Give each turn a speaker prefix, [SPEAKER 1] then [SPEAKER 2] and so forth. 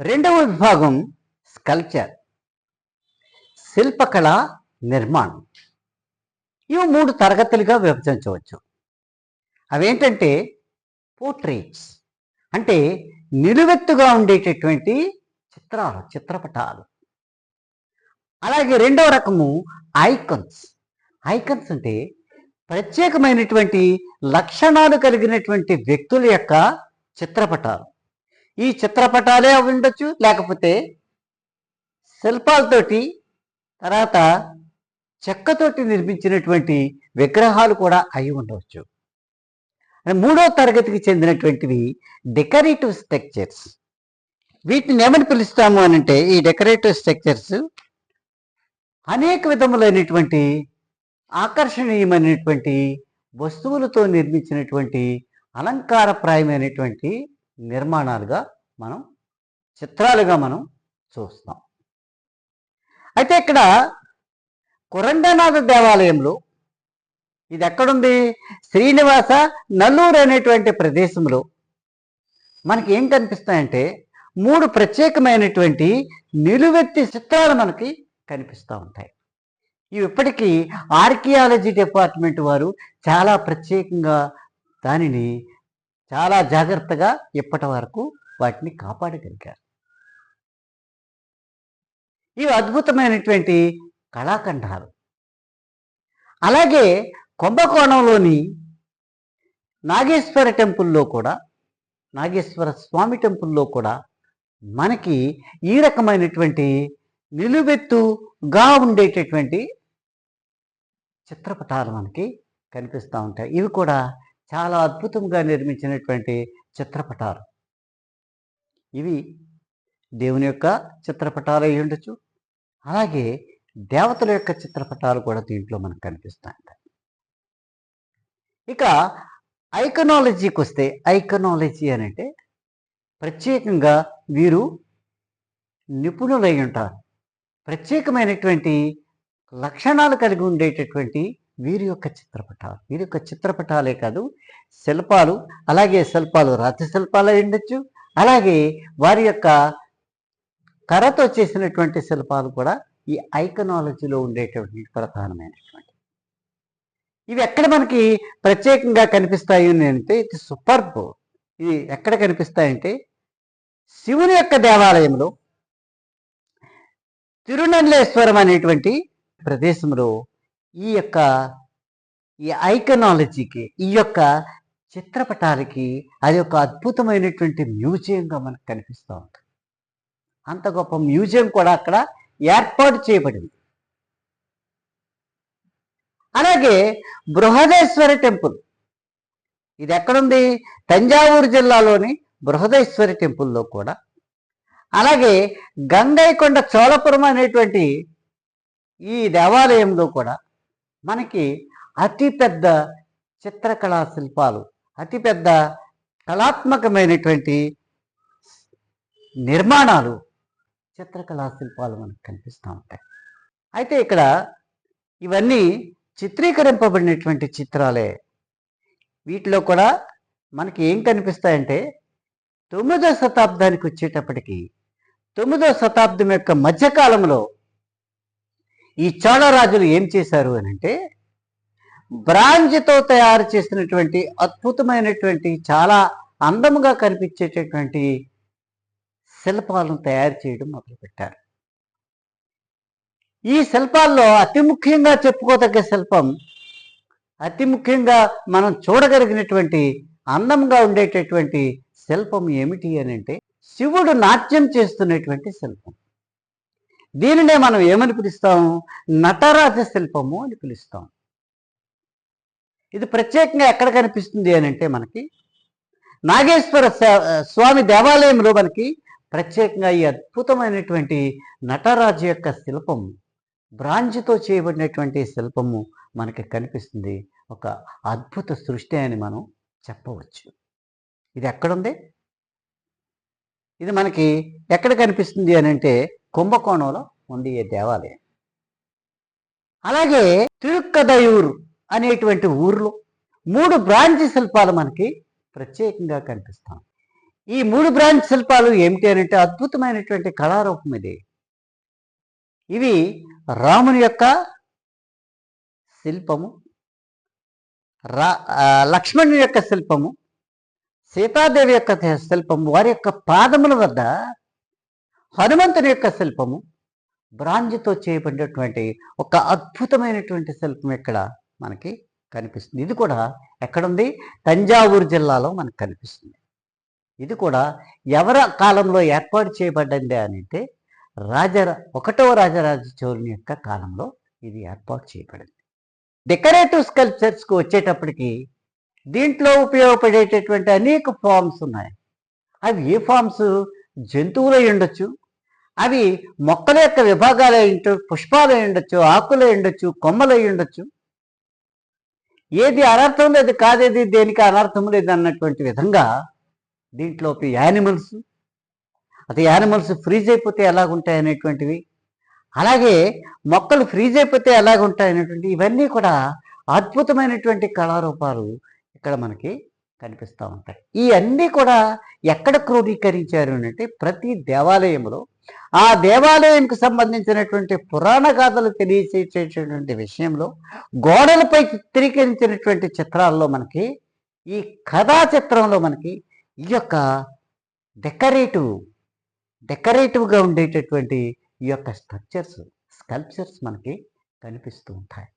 [SPEAKER 1] రెండవ విభాగం స్కల్చర్ శిల్పకళ నిర్మాణం. ఇవి మూడు తరగతులుగా విభజించవచ్చు. అవేంటంటే పోర్ట్రేట్స్. అంటే నిలువెత్తుగా ఉండేటటువంటి చిత్రాలు చిత్రపటాలు. అలాగే రెండవ రకము ఐకన్స్. ఐకన్స్ అంటే ప్రత్యేకమైనటువంటి లక్షణాలు కలిగినటువంటి వ్యక్తుల యొక్క చిత్రపటాలు. ఈ చిత్రపటాలే అవి ఉండొచ్చు లేకపోతే శిల్పాలతోటి తర్వాత చెక్కతోటి నిర్మించినటువంటి విగ్రహాలు కూడా అయి ఉండవచ్చు. మూడో తరగతికి చెందినటువంటివి డెకరేటివ్ స్ట్రక్చర్స్. వీటిని ఏమని పిలుస్తాము అని అంటే ఈ డెకరేటివ్ స్ట్రక్చర్స్ అనేక విధములైనటువంటి ఆకర్షణీయమైనటువంటి వస్తువులతో నిర్మించినటువంటి అలంకారప్రాయమైనటువంటి నిర్మాణాలుగా మనం చిత్రాలుగా మనం చూస్తాం అయితే ఇక్కడ కురండనాథ దేవాలయంలో ఇది ఎక్కడుంది శ్రీనివాస నల్లూరు అనేటువంటి ప్రదేశంలో మనకి ఏం కనిపిస్తాయంటే మూడు ప్రత్యేకమైనటువంటి నిలువెత్తి చిత్రాలు మనకి కనిపిస్తూ ఉంటాయి. ఇవి ఇప్పటికీ ఆర్కియాలజీ డిపార్ట్మెంట్ వారు చాలా ప్రత్యేకంగా దానిని చాలా జాగ్రత్తగా ఇప్పటి వరకు వాటిని కాపాడగలిగారు. ఇవి అద్భుతమైనటువంటి కళాఖండాలు. అలాగే కుంభకోణంలోని నాగేశ్వర టెంపుల్లో కూడా నాగేశ్వర స్వామి టెంపుల్లో కూడా మనకి ఈ రకమైనటువంటి నిలువెత్తుగా ఉండేటటువంటి చిత్రపటాలు మనకి కనిపిస్తూ ఉంటాయి. ఇవి కూడా చాలా అద్భుతంగా నిర్మించినటువంటి చిత్రపటాలు. ఇవి దేవుని యొక్క చిత్రపటాలు అయి ఉండొచ్చు. అలాగే దేవతల యొక్క చిత్రపటాలు కూడా దీంట్లో మనకు కనిపిస్తాయి ఇక ఐకనాలజీకి వస్తే ఐకనాలజీ అని అంటే ప్రత్యేకంగా వీరు నిపుణులై ఉంటారు. ప్రత్యేకమైనటువంటి లక్షణాలు కలిగి ఉండేటటువంటి వీరి యొక్క చిత్రపటాలు. వీరి యొక్క చిత్రపటాలే కాదు శిల్పాలు. అలాగే శిల్పాలు రాతి శిల్పాలు ఉండొచ్చు. అలాగే వారి యొక్క కర్రతో చేసినటువంటి శిల్పాలు కూడా ఈ ఐకనాలజీలో ఉండేటటువంటి ప్రధానమైనటువంటి. ఇవి ఎక్కడ మనకి ప్రత్యేకంగా కనిపిస్తాయి అని అంటే ఇది సూపర్బ్. ఇవి ఎక్కడ కనిపిస్తాయంటే శివుని యొక్క దేవాలయంలో తిరునల్లేశ్వరం అనేటువంటి ప్రదేశంలో ఈ యొక్క ఈ ఐకనాలజీకి ఈ యొక్క చిత్రపటాలకి అది ఒక అద్భుతమైనటువంటి మ్యూజియంగా మనకు కనిపిస్తూ ఉంటుంది అంత గొప్ప మ్యూజియం కూడా అక్కడ ఏర్పాటు చేయబడింది. అలాగే బృహదేశ్వరి టెంపుల్. ఇది ఎక్కడుంది? తంజావూరు జిల్లాలోని బృహదేశ్వరి టెంపుల్లో కూడా. అలాగే గంగైకొండ చోళపురం అనేటువంటి ఈ దేవాలయంలో కూడా మనకి అతిపెద్ద చిత్రకళా శిల్పాలు అతిపెద్ద కళాత్మకమైనటువంటి నిర్మాణాలు చిత్రకళా శిల్పాలు మనకు కనిపిస్తూ ఉంటాయి. అయితే ఇక్కడ ఇవన్నీ చిత్రీకరింపబడినటువంటి చిత్రాలే. వీటిలో కూడా మనకి ఏం కనిపిస్తాయంటే తొమ్మిదో శతాబ్దానికి వచ్చేటప్పటికి తొమ్మిదో శతాబ్దం యొక్క మధ్యకాలంలో ఈ చోళరాజులు ఏం చేశారు అని అంటే బ్రాంజ్తో తయారు చేసినటువంటి అద్భుతమైనటువంటి చాలా అందముగా కనిపించేటటువంటి శిల్పాలను తయారు చేయడం మొదలుపెట్టారు. ఈ శిల్పాల్లో అతి ముఖ్యంగా చెప్పుకోదగ్గ శిల్పం అతి ముఖ్యంగా మనం చూడగలిగినటువంటి అందంగా ఉండేటటువంటి శిల్పం ఏమిటి అని అంటే శివుడు నాట్యం చేస్తున్నటువంటి శిల్పం. దీనినే మనం ఏమని పిలుస్తాం? నటరాజ శిల్పము అని పిలుస్తాం. ఇది ప్రత్యేకంగా ఎక్కడ కనిపిస్తుంది అని అంటే మనకి నాగేశ్వర స్వామి దేవాలయంలో మనకి ప్రత్యేకంగా ఈ అద్భుతమైనటువంటి నటరాజు యొక్క శిల్పం బ్రాంజ్తో చేయబడినటువంటి శిల్పము మనకి కనిపిస్తుంది. ఒక అద్భుత సృష్టి అని మనం చెప్పవచ్చు. ఇది ఎక్కడుంది? ఇది మనకి ఎక్కడ కనిపిస్తుంది అని అంటే కుంభకోణంలో ఉంది ఈ దేవాలయం? అలాగే తిరుక్కదయూరు అనేటువంటి ఊర్లో మూడు బ్రాంచ్ శిల్పాలు మనకి ప్రత్యేకంగా కనిపిస్తాం. ఈ మూడు బ్రాంచ్ శిల్పాలు ఏమిటి అంటే అద్భుతమైనటువంటి కళారూపం ఇది. ఇవి రాముని యొక్క శిల్పము రా లక్ష్మణుని యొక్క శిల్పము సీతాదేవి యొక్క శిల్పం శిల్పము వారి యొక్క పాదముల వద్ద హనుమంతుని యొక్క శిల్పము బ్రాంజ్తో చేయబడినటువంటి ఒక అద్భుతమైనటువంటి శిల్పం ఇక్కడ మనకి కనిపిస్తుంది. ఇది కూడా ఎక్కడుంది? తంజావూరు జిల్లాలో మనకు కనిపిస్తుంది. ఇది కూడా ఎవరి కాలంలో ఏర్పాటు చేయబడింది అని అంటే రాజ ఒకటవ రాజరాజ చోళుని యొక్క కాలంలో ఇది ఏర్పాటు చేయబడింది. డెకరేటివ్ స్కల్ప్చర్స్కి వచ్చేటప్పటికి దీంట్లో ఉపయోగపడేటటువంటి అనేక ఫామ్స్ ఉన్నాయి. అవి ఏ ఫామ్స్ జంతువులు ఉండొచ్చు అవి మొక్కల యొక్క విభాగాలు ఏంటో ఉండొచ్చు పుష్పాలు ఉండొచ్చు ఆకులు ఉండొచ్చు కొమ్మలు ఉండొచ్చు. ఏది అనర్థం లేదు కాదేది దేనికి అనర్థం లేదు అన్నటువంటి విధంగా దీంట్లో యానిమల్స్ అది యానిమల్స్ ఫ్రీజ్ అయిపోతే ఎలాగుంటాయి అనేటువంటివి అలాగే మొక్కలు ఫ్రీజ్ అయిపోతే ఎలాగుంటాయి అనేటువంటి ఇవన్నీ కూడా అద్భుతమైనటువంటి కళారూపాలు ఇక్కడ మనకి కనిపిస్తూ ఉంటాయి. ఈ అన్నీ కూడా ఎక్కడ క్రోడీకరించారు అంటే ప్రతి దేవాలయంలో ఆ దేవాలయంకి సంబంధించినటువంటి పురాణ గాథలు తెలియచేసేటటువంటి విషయంలో గోడలపై చిత్రీకరించినటువంటి చిత్రాల్లో మనకి ఈ కథా చిత్రంలో మనకి ఈ యొక్క డెకరేటివ్ డెకరేటివ్గా ఉండేటటువంటి ఈ యొక్క స్ట్రక్చర్స్ స్కల్ప్చర్స్ మనకి కనిపిస్తూ ఉంటాయి.